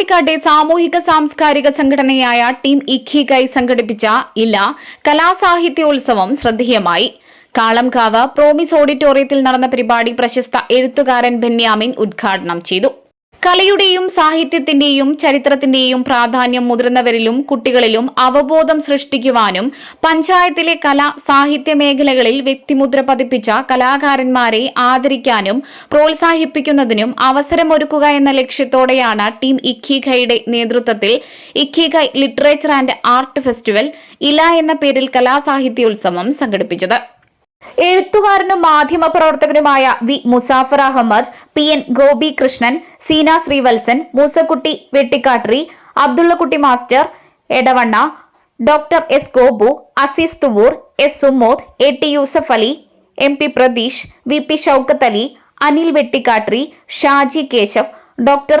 പാണ്ടിക്കാട്ടെ സാമൂഹിക സാംസ്കാരിക സംഘടനയായ ടീം ഇഖിഗൈ സംഘടിപ്പിച്ച ഇല കലാസാഹിത്യോത്സവം ശ്രദ്ധേയമായി. കാളംകാവ് പ്രോമിസ് ഓഡിറ്റോറിയത്തിൽ നടന്ന പരിപാടി പ്രശസ്ത എഴുത്തുകാരൻ ബെന്യാമിൻ ഉദ്ഘാടനം ചെയ്തു. കലയുടെയും സാഹിത്യത്തിന്റെയും ചരിത്രത്തിന്റെയും പ്രാധാന്യം മുതിർന്നവരിലും കുട്ടികളിലും അവബോധം സൃഷ്ടിക്കുവാനും പഞ്ചായത്തിലെ കല സാഹിത്യ മേഖലകളിൽ വ്യക്തിമുദ്ര പതിപ്പിച്ച കലാകാരന്മാരെ ആദരിക്കാനും പ്രോത്സാഹിപ്പിക്കുന്നതിനും അവസരമൊരുക്കുക എന്ന ലക്ഷ്യത്തോടെയാണ് ടീം ഇഖിഖയുടെ നേതൃത്വത്തിൽ ഇഖിഖ literature and art festival Ila എന്ന പേരിൽ കലാസാഹിത്യോത്സവം സംഘടിപ്പിച്ചത്. എഴുത്തുകാരനും മാധ്യമപ്രവർത്തകനുമായ V Muzaffar Ahammed P N Gopi Krishnan Seena Sreevalsan Moosakutty Vettikkattiri Abdullakutty master Edavanna doctor S Gopu Azeez Thuvvur S Sumod A T Yusuf Ali M P Pratheesh V P Shoukath Ali Anil Vettikkattiri Shaji Keshav doctor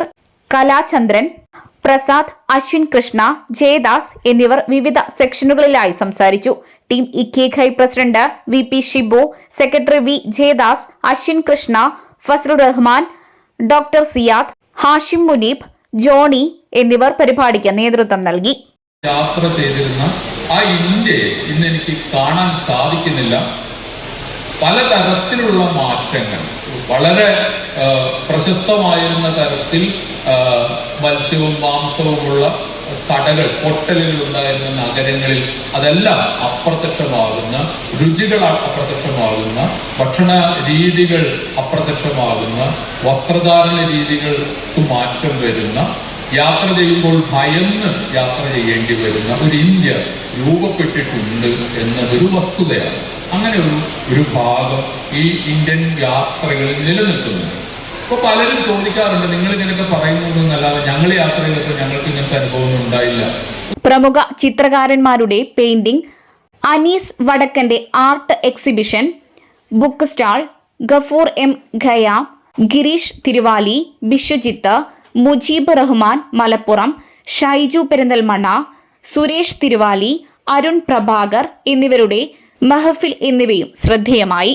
Kalachandran Prasad Ashwin Krishna Jayadas എന്നിവർ വിവിധ സെക്ഷനുകളിലായി സംസാരിച്ചു. Team E ഇക്കേഖൈ president V P Shibu secretary V Jayadas Ashwin Krishna Fazal Rahman doctor Siyad Hashim Muneeb Johnny എന്നിവർ പരിപാടിക്ക് നേതൃത്വം നൽകി. യാത്ര ചെയ്തിരുന്ന ആ ഇന്ത്യയെ ഇന്ന് എനിക്ക് കാണാൻ സാധിക്കുന്നില്ല. പലതരത്തിലുള്ള മാറ്റങ്ങൾ വളരെ പ്രശസ്തമായിരുന്ന തരത്തിൽ മത്സ്യവും മാംസവുമുള്ള കടകൾ ഹോട്ടലുകൾ ഉണ്ടായിരുന്ന നഗരങ്ങളിൽ അതെല്ലാം അപ്രത്യക്ഷമാകുന്ന രുചികൾ അപ്രത്യക്ഷമാകുന്ന ഭക്ഷണ രീതികൾ അപ്രത്യക്ഷമാകുന്ന വസ്ത്രധാരണ രീതികൾക്ക് മാറ്റം വരുന്ന യാത്ര ചെയ്യുമ്പോൾ ഭയന്ന് യാത്ര ചെയ്യേണ്ടി വരുന്ന ഒരു ഇന്ത്യ രൂപപ്പെട്ടിട്ടുണ്ട് എന്നതൊരു വസ്തുതയാണ്. അങ്ങനെ ഒരു ഒരു ഭാഗം ഈ ഇന്ത്യൻ യാത്രകളിൽ നിലനിൽക്കുന്നുണ്ട് അപ്പൊ പലരും ചോദിക്കാറുണ്ട് നിങ്ങൾ ഇങ്ങനെയൊക്കെ പറയുന്നതെന്നല്ലാതെ ഞങ്ങൾ യാത്ര ചെയ്തപ്പോൾ ഞങ്ങൾക്ക് ഇങ്ങനത്തെ അനുഭവം ഉണ്ടായില്ല. പ്രമുഖ ചിത്രകാരന്മാരുടെ painting Anees വടക്കന്റെ art exhibition book stall Gafoor M ഖയ Gireesh Thiruvali Biswajit Mujeeb Rahman Malappuram Shaiju Perinthalmanna Suresh Thiruvali Arun Prabhakar എന്നിവരുടെ മഹഫിൽ എന്നിവയും ശ്രദ്ധേയമായി.